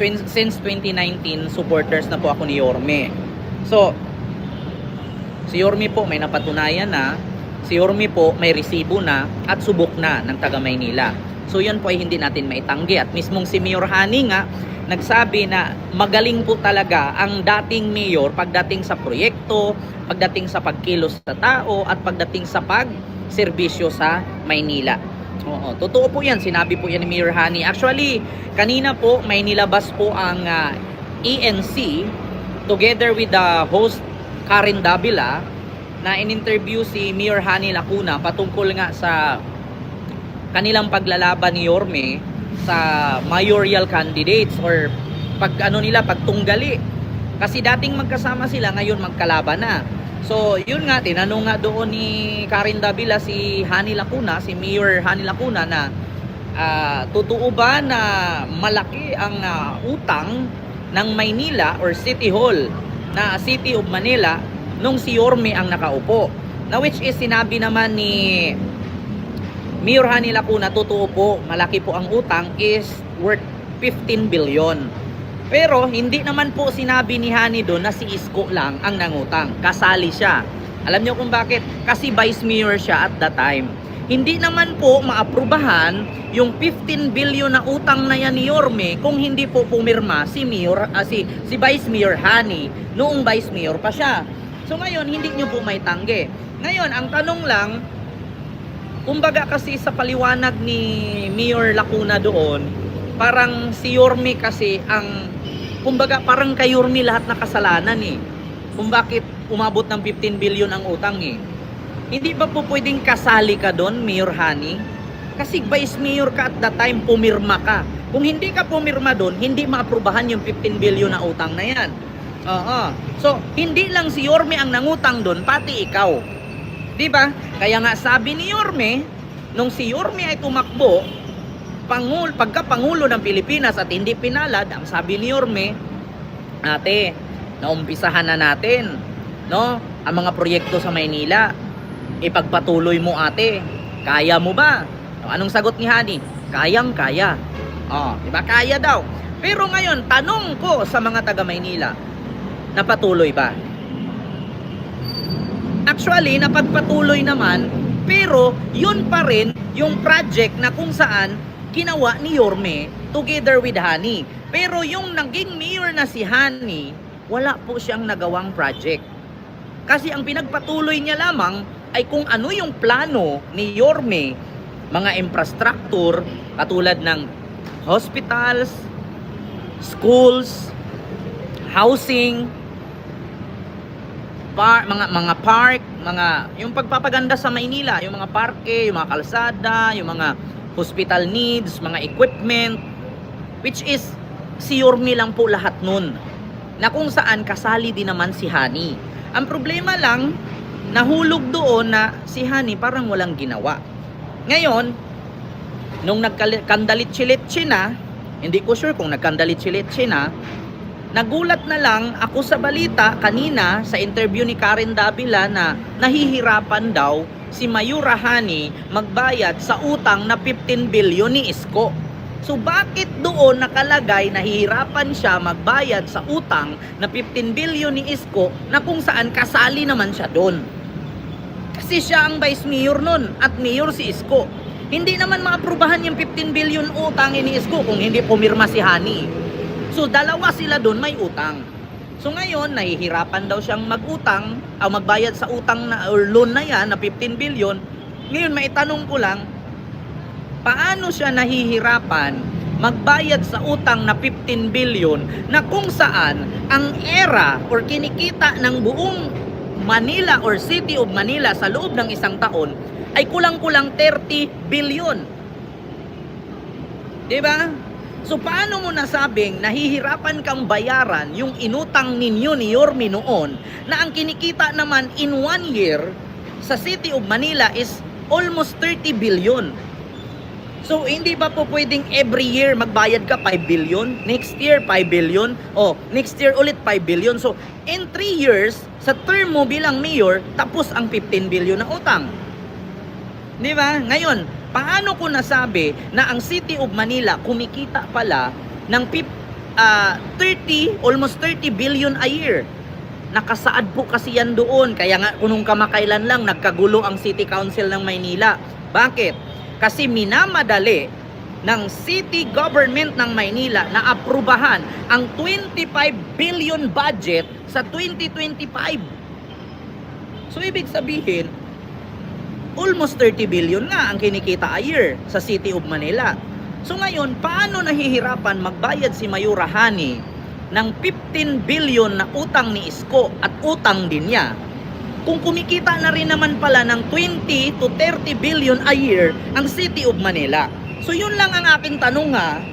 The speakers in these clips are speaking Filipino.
Since 2019, supporters na po ako ni Yorme. So, si Yorme po may napatunayan na, si Yorme po may resibo na at subok na ng taga Maynila. So, yun po ay hindi natin maitanggi. At mismong si Mayor Hani nga, nagsabi na magaling po talaga ang dating mayor pagdating sa proyekto, pagdating sa pagkilos sa tao, at pagdating sa pagserbisyo sa Maynila. Oo, totoo po yan. Sinabi po yan ni Mayor Hani. Actually, kanina po may nilabas po ang ah, ENC together with the host Karen Davila na in-interview si Mayor Hani Lacuna patungkol nga sa kanilang paglalaban ni Yorme sa mayoral candidates or pag ano nila pagtunggali kasi dating magkasama sila ngayon magkalaban na so yun nga tinanong nga doon ni Karen Davila si Hani Lacuna si Mayor Hani Lacuna na ah, totoo ba na malaki ang ah, utang ng Maynila or City Hall na City of Manila nung si Yorme ang nakaupo na which is sinabi naman ni Mayor Hani Lacuna, totoo po, malaki po ang utang is worth 15 billion. Pero hindi naman po sinabi ni Hani doon na si Isko lang ang nangutang. Kasali siya. Alam niyo kung bakit? Kasi vice mayor siya at that time. Hindi naman po maaprubahan yung 15 billion na utang na yan ni Yorme kung hindi po pumirma si Mayor, ah, si, si Vice Mayor Hani noong Vice Mayor pa siya. So ngayon, hindi niyo po may. Ngayon, ang tanong lang, kumbaga kasi sa paliwanag ni Mayor Lacuna doon, parang si Yorme kasi ang kumbaga parang kay Yorme lahat na kasalanan eh. Kung bakit umabot ng 15 billion ang utang eh. Hindi ba po pwedeng kasali ka doon, Mayor Hani? Kasi vice mayor ka at that time, pumirma ka. Kung hindi ka pumirma doon, hindi maaprubahan yung 15 billion na utang na yan. Oo. So, hindi lang si Yorme ang nangutang doon, pati ikaw. 'Di ba? Kaya nga sabi ni Yorme, nung si Yorme ay tumakbo, pangul, pagka-pangulo ng Pilipinas at hindi pinalad, ang sabi ni Yorme, ate, naumpisahan na natin, no? Ang mga proyekto sa Maynila, ipagpatuloy mo ate. Kaya mo ba? Anong sagot ni Hani? Kayang kaya. Oh, 'di ba? Kaya daw. Pero ngayon, tanong ko sa mga taga Maynila, napatuloy ba? Actually, napagpatuloy naman, pero yun pa rin yung project na kung saan ginawa ni Yorme together with Hani. Pero yung naging mayor na si Hani, wala po siyang nagawang project. Kasi ang pinagpatuloy niya lamang ay kung ano yung plano ni Yorme, mga infrastructure katulad ng hospitals, schools, housing, par, mga mga park, mga yung pagpapaganda sa Maynila, yung mga parke, yung mga kalsada, yung mga hospital needs, mga equipment which is si Yorme lang po lahat nun na kung saan kasali din naman si Hani. Ang problema lang nahulog doon na si Hani parang walang ginawa. Ngayon, nung nagkandalit-chilitsi na, hindi ko sure kung nagkandalit-chilitsi na, Nagulat na lang ako sa balita kanina sa interview ni Karen Davila na nahihirapan daw si Mayura Hani magbayad sa utang na 15 billion ni Isko. So bakit doon nakalagay nahihirapan siya magbayad sa utang na 15 billion ni Isko na kung saan kasali naman siya doon? Kasi siya ang vice mayor nun at mayor si Isko. Hindi naman maaprubahan yung 15 billion utang ni Isko kung hindi pumirma si Hani. So dalawa sila doon may utang. So ngayon nahihirapan daw siyang magutang o magbayad sa utang na or loan na yan na 15 billion. Ngayon maitanong ko lang paano siya nahihirapan magbayad sa utang na 15 billion na kung saan ang era or kinikita ng buong Manila or City of Manila sa loob ng isang taon ay kulang-kulang 30 billion. 'Di ba? So paano mo nasabing nahihirapan kang bayaran yung inutang ninyo ni Yorme noon na ang kinikita naman in one year sa City of Manila is almost 30 billion. So hindi ba po pwedeng every year magbayad ka 5 billion, next year 5 billion, o next year ulit 5 billion. So in 3 years, sa term mo bilang mayor, tapos ang 15 billion na utang. Di ba? Ngayon, paano ko nasabi na ang City of Manila kumikita pala ng pip, ah, 30, almost 30 billion a year. Nakasaad po kasi yan doon. Kaya nga kunong kamakailan lang nagkagulo ang City Council ng Maynila. Bakit? Kasi minamadali ng City Government ng Maynila na aprubahan ang 25 billion budget sa 2025. So ibig sabihin, almost 30 billion nga ang kinikita a year sa City of Manila. So ngayon, paano nahihirapan magbayad si Mayura Hani ng 15 billion na utang ni Isko at utang din niya? Kung kumikita na rin naman pala ng 20 to 30 billion a year ang City of Manila. So yun lang ang aking tanong ha.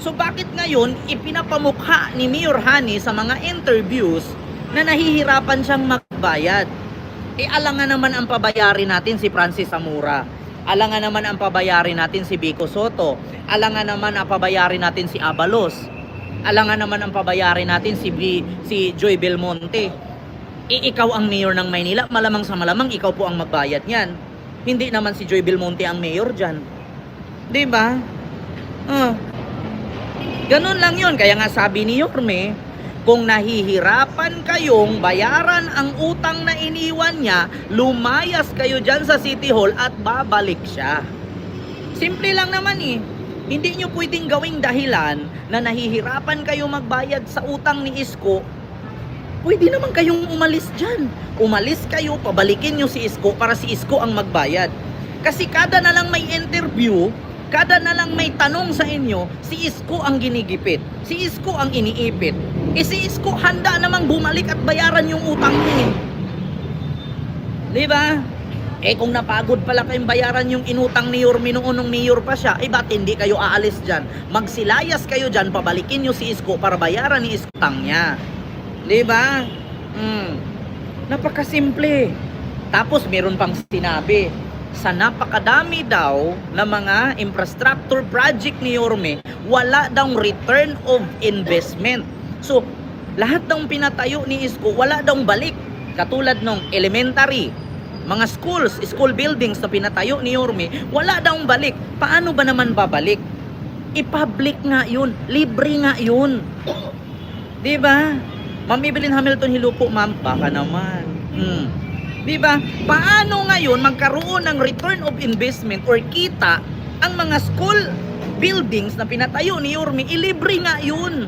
So bakit ngayon ipinapamukha ni Mayor Hani sa mga interviews na nahihirapan siyang magbayad? E alangan naman ang pabayarin natin si Francis Zamora. Alangan naman ang pabayarin natin si Vico Soto. Alangan naman ang pabayarin natin si Abalos. Alangan naman ang pabayarin natin si B, si Joy Belmonte. E ikaw ang mayor ng Maynila, malamang sa malamang ikaw po ang magbayad niyan. Hindi naman si Joy Belmonte ang mayor diyan. 'Di ba? Ah. Ganun lang 'yon. Kaya nga sabi ni Yorme, kung nahihirapan kayong bayaran ang utang na iniwan niya, lumayas kayo dyan sa City Hall at babalik siya. Simple lang naman eh. Hindi nyo pwedeng gawing dahilan na nahihirapan kayo magbayad sa utang ni Isko. Pwede naman kayong umalis dyan. Umalis kayo, pabalikin nyo si Isko para si Isko ang magbayad. Kasi kada na lang may interview, kada na lang may tanong sa inyo, si Isko ang ginigipit. Si Isko ang iniipit. Eh si Isko handa namang bumalik at bayaran yung utang niya. eh. Di ba? Eh kung napagod pala kayong bayaran yung inutang ni Yormi noong nung mayor pa siya, eh ba't hindi kayo aalis dyan? Magsilayas kayo dyan, pabalikin nyo si Isko para bayaran ni Isko utang niya. Di ba? Hmm. Napakasimple. Tapos meron pang sinabi, sa napakadami daw na mga infrastructure project ni Yorme, wala daw return of investment. So, lahat daw pinatayo ni Isko, wala daw balik. Katulad ng elementary, mga schools, school buildings na pinatayo ni Yorme, wala daw balik. Paano ba naman babalik? I-public nga yun. Libre nga yun. Ba? Ma'am Evelyn Hamilton Hilupo, ma'am. Baka naman. Hmm. Di ba? Paano ngayon magkaroon ng return of investment or kita ang mga school buildings na pinatayo ni Yorme? Ilibre nga yun.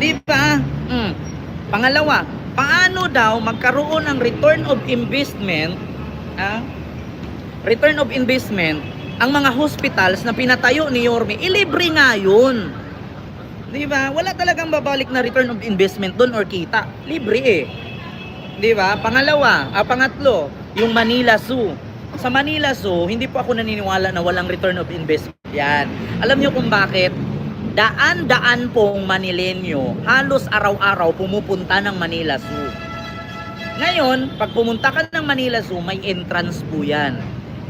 Di ba? Hmm. Pangalawa, paano daw magkaroon ng return of investment ah, return of investment ang mga hospitals na pinatayo ni Yorme, ilibre nga yun. Di ba? Wala talagang babalik na return of investment doon or kita. Libre eh. Di ba? Pangalawa, ah, pangatlo, yung Manila Zoo. Sa Manila Zoo, hindi po ako naniniwala na walang return of investment. Yan. Alam niyo kung bakit? Daan-daan pong Manilenyo, halos araw-araw pumupunta ng Manila Zoo. Ngayon, pag pumunta ka ng Manila Zoo, may entrance po yan.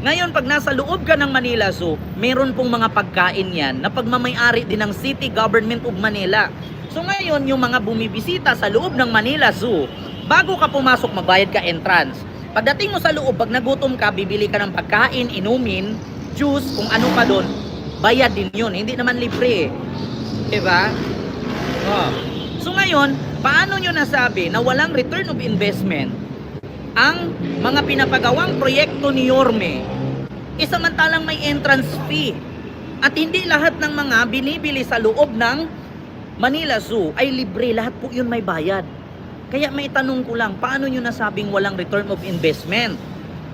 Ngayon, pag nasa loob ka ng Manila Zoo, meron pong mga pagkain yan na pagmamayari din ng City Government of Manila. So ngayon, yung mga bumibisita sa loob ng Manila Zoo, bago ka pumasok, magbayad ka entrance. Pagdating mo sa loob, pag nagutom ka, bibili ka ng pagkain, inumin, juice, kung ano pa doon, bayad din yun. Hindi naman libre eh. Diba? Oh. So ngayon, paano nyo nasabi na walang return of investment ang mga pinapagawang proyekto ni Yorme eh samantalang may entrance fee at hindi lahat ng mga binibili sa loob ng Manila Zoo ay libre lahat po yun may bayad kaya may tanong ko lang paano nyo nasabing walang return of investment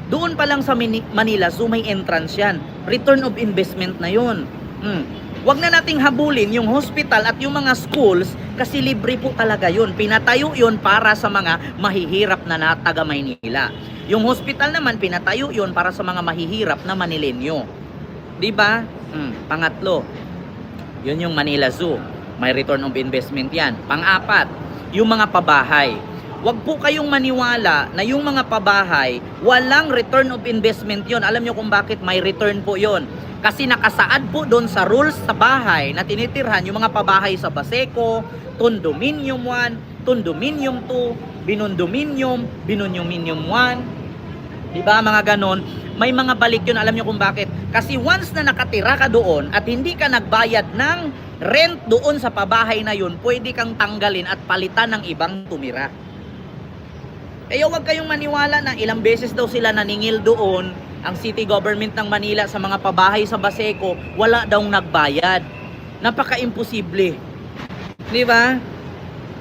doon pa lang sa Manila Zoo may entrance yan return of investment na yun hmm. Huwag na nating habulin yung hospital at yung mga schools kasi libre po talaga yun. Pinatayo yun para sa mga mahihirap na na taga Maynila. Yung hospital naman, pinatayo yun para sa mga mahihirap na Manilenyo. Ba? Hmm. Pangatlo, yun yung Manila Zoo. May return of investment yan. Pang-apat, yung mga pabahay. Huwag po kayong maniwala na yung mga pabahay, walang return of investment yon. Alam nyo kung bakit may return po yon. Kasi nakasaad po doon sa rules sa bahay na tinitirhan yung mga pabahay sa Baseco, Condominium 1, Condominium 2, Binondominium, Binondominium 1, Di ba mga ganon? May mga balik yun. Alam nyo kung bakit? Kasi once na nakatira ka doon at hindi ka nagbayad ng rent doon sa pabahay na yun, pwede kang tanggalin at palitan ng ibang tumira. Kaya huwag kayong maniwala na ilang beses daw sila naningil doon ang city government ng Manila sa mga pabahay sa Baseco, wala daw nagbayad. Napaka-imposible. Di ba?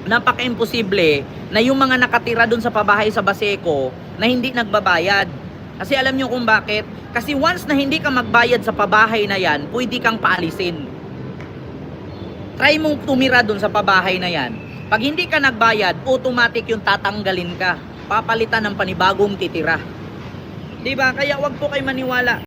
Napaka-imposible na yung mga nakatira doon sa pabahay sa Baseco na hindi nagbabayad. Kasi alam nyo kung bakit? Kasi once na hindi ka magbayad sa pabahay na yan, pwede kang paalisin. Try mong tumira doon sa pabahay na yan. Pag hindi ka nagbayad, automatic yung tatanggalin ka. Papalitan ng panibagong titira. 'Di ba? Kaya wag po kayo maniwala